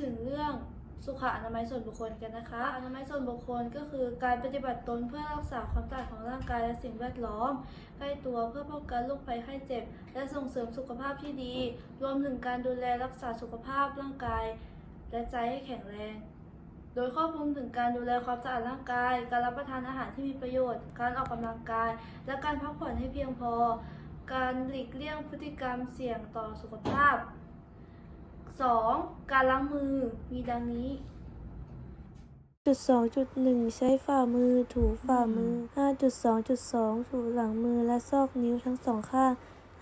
ถึงเรื่องสุขอนามัยส่วนบุคคลกันนะคะ อนามัยส่วนบุคคลก็คือการปฏิบัติตนเพื่อรักษาความสะอาดของร่างกายและสิ่งแวดล้อมใกล้ตัวเพื่อป้องกันโรคภัยไข้เจ็บ และส่งเสริมสุขภาพที่ดี รวมถึงการดูแลรักษาสุขภาพร่างกาย และใจให้แข็งแรง โดยครอบคลุมถึงการดูแลความสะอาดร่างกาย การรับประทานอาหารที่มีประโยชน์ การออกกำลังกาย และการพักผ่อนให้เพียงพอ การหลีกเลี่ยงพฤติกรรมเสี่ยงต่อสุขภาพ 2. การล้างมือมีดังนี้ จุดสองจุดหนึ่งใช้ฝ่ามือถูฝ่ามือห้าจุดสองจุดสองถูหลังมือและซอกนิ้วทั้งสองข้าง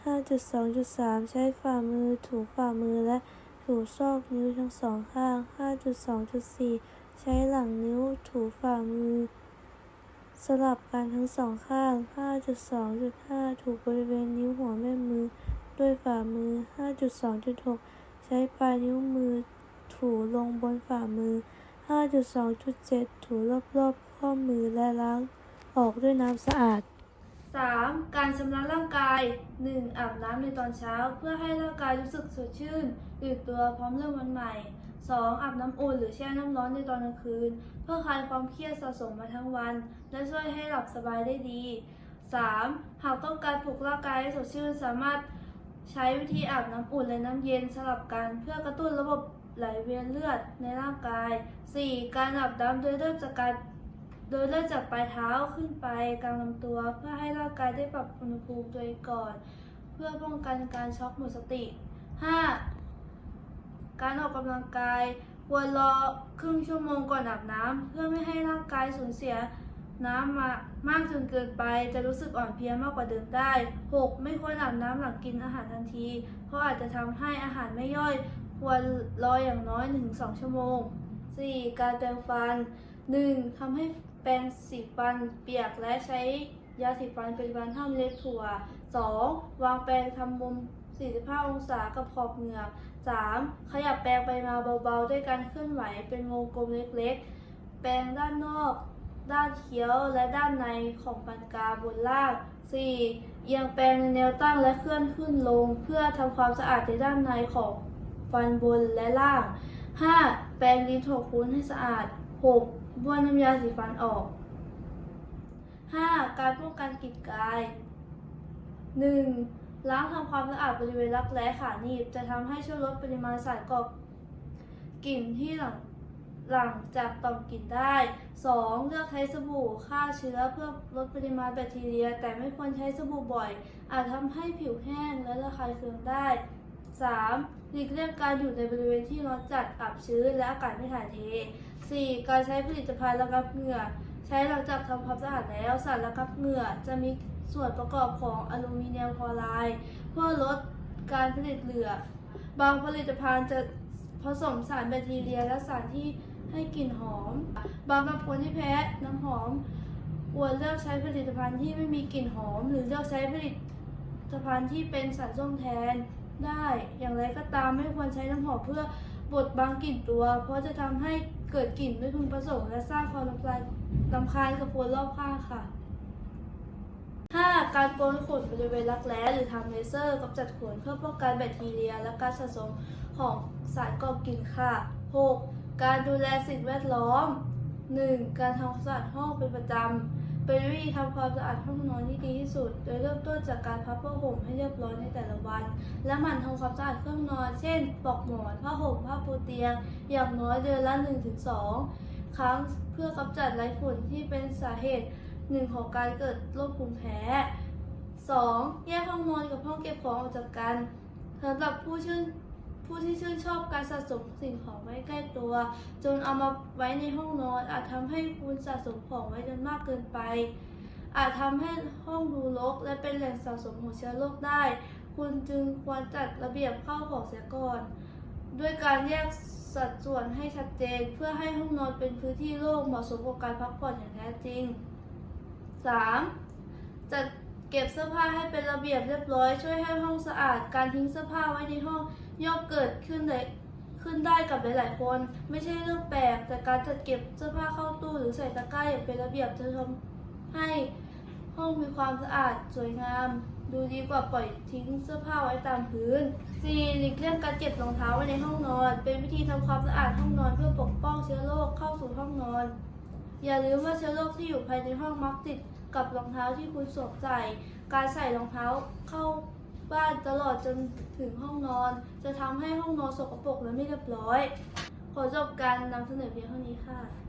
ห้าจุดสองจุดสามใช้ฝ่ามือถูฝ่ามือและถูซอกนิ้วทั้งสองข้างห้าจุดสองจุดสี่ใช้หลังนิ้วถูฝ่ามือ สลับกันทั้งสองข้างห้าจุดสองจุดห้าถูบริเวณนิ้วหัวแม่มือ ด้วยฝ่ามือห้าจุดสองจุดหก ใช้ปลายนิ้วมือถูลงบนฝ่ามือ 5.2.7 ถูรอบๆข้อมือและล้างออกด้วยน้ำสะอาด 3. การชำระร่างกาย 1. อาบน้ำในตอนเช้า เพื่อให้ร่างกายรู้สึกสดชื่นตื่นตัวพร้อมเริ่มวันใหม่ 2. อาบน้ำอุ่นหรือแช่น้ำร้อนในตอนกลางคืน เพื่อคลายความเครียดสะสมมาทั้งวัน และช่วยให้หลับสบายได้ดี 3. หากต้องการปลุกร่างกายให้สดชื่นสามารถ ใช้วิธีอาบน้ำอุ่นและน้ำเย็นสลับกันเพื่อกระตุ้นระบบไหลเวียนเลือดในร่างกาย 4. การอาบน้ำโดยเริ่มจากการโดยเริ่มจากปลายเท้าขึ้นไปกลางลำตัว เพื่อให้ร่างกายได้ปรับอุณหภูมิตัวเองก่อน เพื่อป้องกันการช็อกหมดสติ 5. การออกกำลังกายควรรอครึ่งชั่วโมงก่อนอาบน้ำเพื่อไม่ให้ร่างกายสูญเสีย น้ำมามากจนเกินไปจะรู้สึกอ่อนเพลียมากกว่าเดิมได้ 6. ไม่ควรอาบน้ำหลังกินอาหารทันที เพราะอาจจะทำให้อาหารไม่ย่อย ควรรออย่างน้อย 1-2 ชั่วโมง 4. การแปรงฟัน 1. ทำให้แปรงสีฟันเปียกและใช้ยาสีฟันปริมาณเท่าเล็ดถั่ว 2. วางแปรงทำมุม 45 องศากับขอบเหงือก 3. ขยับแปรงไปมาเบาๆ ด้วยการเคลื่อนไหวเป็นวงกลมเล็กๆ แปรงด้านนอก ด้านเคี้ยวและด้านในของฟันกรามบนล่าง 4. เอียงแปรงในแนวตั้งและเคลื่อนขึ้นลง เพื่อทำความสะอาดในด้านในของฟันบนและล่าง 5. แปรงลิ้นถกพื้นให้สะอาด 6. บ้วนน้ำยาสีฟันออก 5. การป้องกันกลิ่นกาย 1. ล้างทำความสะอาดบริเวณรักแร้ขาหนีบ จะทำให้ช่วยลดปริมาณสารก่อกลิ่นที่หลัง หลังจากต่อมกลิ่นได้ 2. เลือกใช้สบู่ฆ่าเชื้อเพื่อลดปริมาณแบคทีเรีย แต่ไม่ควรใช้สบู่บ่อย อาจทำให้ผิวแห้งและระคายเคืองได้ 3. หลีกเลี่ยงการอยู่ในบริเวณที่ร้อนจัดอับชื้นและอากาศไม่ถ่ายเท 4. การใช้ผลิตภัณฑ์ระงับเหงื่อ ใช้หลังจากทำความสะอาดแล้วสารระงับเหงื่อจะมีส่วนประกอบของอลูมิเนียมคลอไรด์เพื่อลดการผลิตเหลือ บางผลิตภัณฑ์จะผสมสารแบคทีเรียและสารที่ ให้กลิ่นหอม บางบางคนที่แพ้น้ำหอมควรเลือกใช้ผลิตภัณฑ์ที่ไม่มีกลิ่นหอม หรือเลือกใช้ผลิตภัณฑ์ที่เป็นสารส้มแทนได้ อย่างไรก็ตามไม่ควรใช้น้ำหอมเพื่อบดบังกลิ่นตัว เพราะจะทำให้เกิดกลิ่นไม่พึงประสงค์และสร้างความรำคาญรำคาญกับคนรอบข้างค่ะ 5. การโกนขนบริเวณรักแร้หรือทำเลเซอร์กำจัดขนเพื่อป้องกันแบคทีเรีย และการสะสมของสารก่อกลิ่นค่ะ 6. การดูแลสิ่งแวดล้อม 1. การทำความสะอาดห้องเป็นประจำ เป็นวิธีทำความสะอาดห้องนอนที่ดีที่สุด โดยเริ่มต้นจากการพับผ้าห่มให้เรียบร้อยในแต่ละวัน และหมั่นทำความสะอาดเครื่องนอน เช่นปลอกหมอน ผ้าห่ม ผ้าปูเตียง อย่างน้อยเดือนละ 1-2 ครั้งเพื่อกำจัดไรฝุ่นที่เป็นสาเหตุหนึ่งของการเกิดโรคภูมิแพ้ 2. แยกห้องนอนกับห้องเก็บของออกจากกันสำหรับผู้ชื่น ผู้ที่ชื่นชอบการสะสมสิ่งของไว้ใกล้ตัว จนเอามาไว้ในห้องนอน อาจทำให้คุณสะสมของไว้จนมากเกินไป อาจทำให้ห้องดูรกและเป็นแหล่งสะสมของเชื้อโรคได้ คุณจึงควรจัดระเบียบเข้าของเสียก่อน ด้วยการแยกสัดส่วนให้ชัดเจน เพื่อให้ห้องนอนเป็นพื้นที่โล่งเหมาะสมกับการพักผ่อนอย่างแท้จริง 3. จัดเก็บเสื้อผ้าให้เป็นระเบียบเรียบร้อยช่วยให้ห้องสะอาด การทิ้งเสื้อผ้าไว้ในห้อง ย่อมเกิดขึ้นได้ขึ้นได้กับหลาย ๆ คน ไม่ใช่เรื่องแปลกแต่การจัดเก็บเสื้อผ้าเข้าตู้หรือใส่ตะกร้าอย่างเป็นระเบียบจะทำให้ห้องมีความสะอาดสวยงาม ดูดีกว่าปล่อยทิ้งเสื้อผ้าไว้ตามพื้น 4. หลีกเลี่ยงการเก็บรองเท้าไว้ในห้องนอน เป็นวิธีทำความสะอาดห้องนอนเพื่อปกป้องเชื้อโรคเข้าสู่ห้องนอน อย่าลืมว่าเชื้อโรคที่อยู่ภายในห้องมักติดกับรองเท้าที่คุณสวมใส่ การใส่รองเท้าเข้า บ้านตลอดจนถึงห้องนอน จะทำให้ห้องนอนสกปรกและไม่เรียบร้อย ขอจบการนำเสนอเพียงเท่านี้ค่ะ